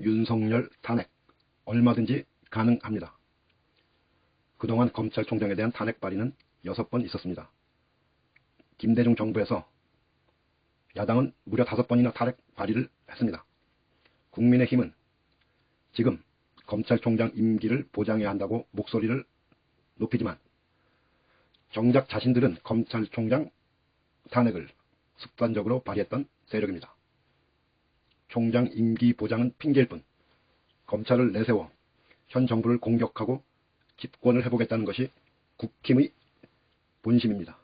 윤석열 탄핵 얼마든지 가능합니다. 그동안 검찰총장에 대한 탄핵 발의는 6번 있었습니다. 김대중 정부에서 야당은 무려 5번이나 탄핵 발의를 했습니다. 국민의힘은 지금 검찰총장 임기를 보장해야 한다고 목소리를 높이지만 정작 자신들은 검찰총장 탄핵을 습관적으로 발휘했던 세력입니다. 총장 임기 보장은 핑계일 뿐 검찰을 내세워 현 정부를 공격하고 집권을 해보겠다는 것이 국힘의 본심입니다.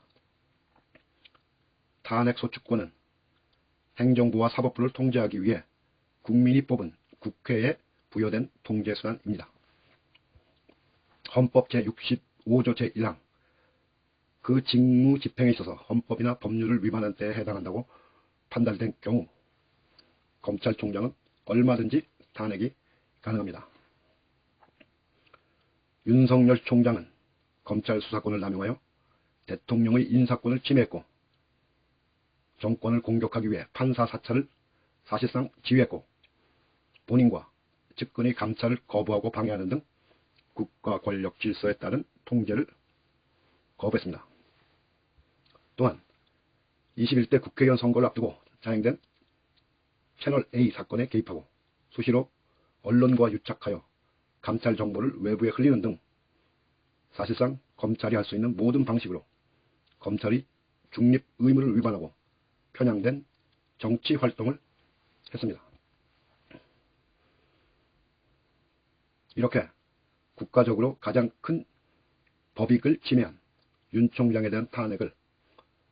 탄핵 소추권은 행정부와 사법부를 통제하기 위해 국민이 뽑은 국회에 부여된 통제수단입니다. 헌법 제65조 제1항 그 직무 집행에 있어서 헌법이나 법률을 위반한 때에 해당한다고 판단된 경우 검찰총장은 얼마든지 탄핵이 가능합니다. 윤석열 총장은 검찰 수사권을 남용하여 대통령의 인사권을 침해했고 정권을 공격하기 위해 판사 사찰을 사실상 지휘했고 본인과 측근의 감찰을 거부하고 방해하는 등 국가 권력 질서에 따른 통제를 거부했습니다. 또한 21대 국회의원 선거를 앞두고 자행된 채널 A 사건에 개입하고 수시로 언론과 유착하여 감찰 정보를 외부에 흘리는 등 사실상 검찰이 할 수 있는 모든 방식으로 검찰이 중립 의무를 위반하고 편향된 정치 활동을 했습니다. 이렇게 국가적으로 가장 큰 법익을 침해한 윤 총장에 대한 탄핵을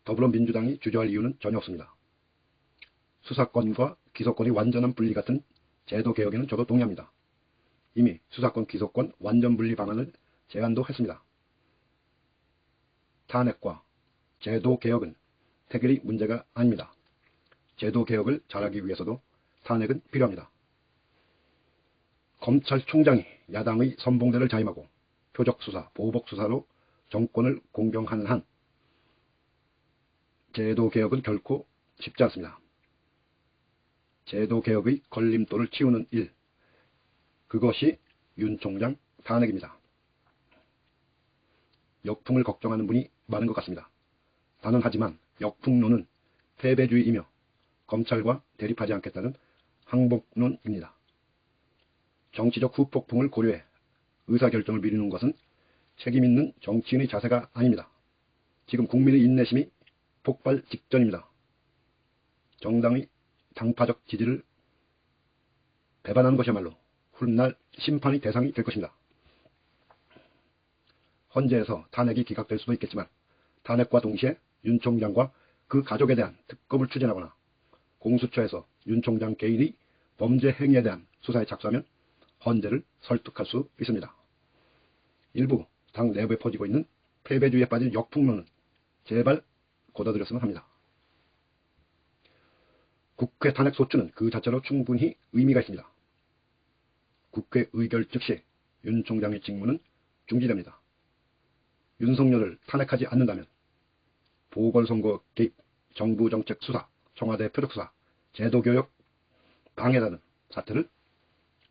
더불어민주당이 주저할 이유는 전혀 없습니다. 수사권과 기소권이 완전한 분리 같은 제도 개혁에는 저도 동의합니다. 이미 수사권 기소권 완전 분리 방안을 제안도 했습니다. 탄핵과 제도 개혁은 태결이 문제가 아닙니다. 제도 개혁을 잘하기 위해서도 탄핵은 필요합니다. 검찰총장이 야당의 선봉대를 자임하고 표적수사, 보복수사로 정권을 공경하는 한 제도 개혁은 결코 쉽지 않습니다. 제도 개혁의 걸림돌을 치우는 일, 그것이 윤 총장 탄핵입니다. 역풍을 걱정하는 분이 많은 것 같습니다. 단언하지만 역풍론은 패배주의이며 검찰과 대립하지 않겠다는 항복론입니다. 정치적 후폭풍을 고려해 의사결정을 미루는 것은 책임있는 정치인의 자세가 아닙니다. 지금 국민의 인내심이 폭발 직전입니다. 정당의 당파적 지지를 배반하는 것이야말로 훗날 심판의 대상이 될 것입니다. 헌재에서 탄핵이 기각될 수도 있겠지만 탄핵과 동시에 윤 총장과 그 가족에 대한 특검을 추진하거나 공수처에서 윤 총장 개인이 범죄 행위에 대한 수사에 착수하면 헌재를 설득할 수 있습니다. 일부 당 내부에 퍼지고 있는 패배주의에 빠진 역풍론은 제발 고다드렸으면 합니다. 국회 탄핵 소추는 그 자체로 충분히 의미가 있습니다. 국회 의결 즉시 윤 총장의 직무는 중지됩니다. 윤석열을 탄핵하지 않는다면 보궐선거 개입, 정부 정책 수사, 청와대 표적 수사, 제도교역 방해라는 사태를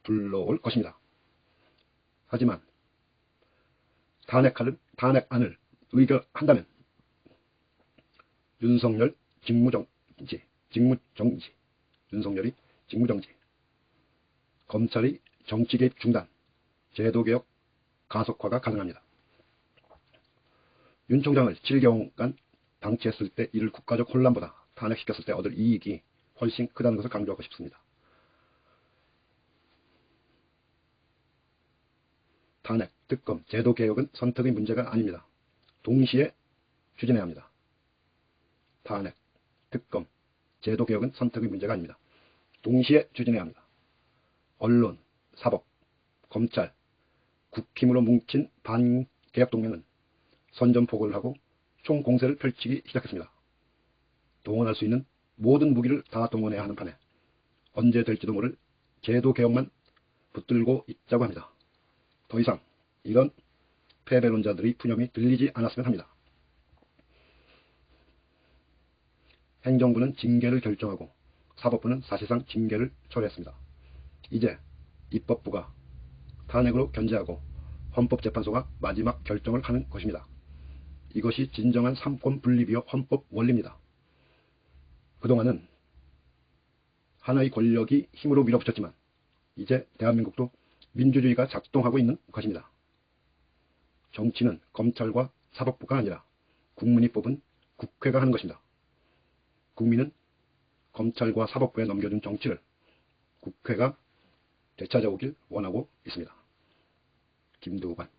불러올 것입니다. 하지만 탄핵하는, 탄핵안을 의결한다면 윤석열 직무정지, 직무정지, 윤석열이 직무정지, 검찰이 정치개입 중단, 제도개혁 가속화가 가능합니다. 윤 총장을 7개월간 방치했을 때 이를 국가적 혼란보다 탄핵시켰을 때 얻을 이익이 훨씬 크다는 것을 강조하고 싶습니다. 탄핵, 특검, 제도 개혁은 선택의 문제가 아닙니다. 동시에 추진해야 합니다. 탄핵, 특검, 제도 개혁은 선택의 문제가 아닙니다. 동시에 추진해야 합니다. 언론, 사법, 검찰, 국힘으로 뭉친 반개혁 동맹은 선전포고를 하고 총공세를 펼치기 시작했습니다. 동원할 수 있는 모든 무기를 다 동원해야 하는 판에 언제 될지도 모를 제도 개혁만 붙들고 있자고 합니다. 더 이상 이런 패배론자들의 푸념이 들리지 않았으면 합니다. 행정부는 징계를 결정하고 사법부는 사실상 징계를 처리했습니다. 이제 입법부가 탄핵으로 견제하고 헌법재판소가 마지막 결정을 하는 것입니다. 이것이 진정한 삼권 분립이요 헌법 원리입니다. 그동안은 하나의 권력이 힘으로 밀어붙였지만 이제 대한민국도 민주주의가 작동하고 있는 것입니다. 정치는 검찰과 사법부가 아니라 국민이 뽑은 국회가 하는 것입니다. 국민은 검찰과 사법부에 넘겨준 정치를 국회가 되찾아오길 원하고 있습니다. 김두관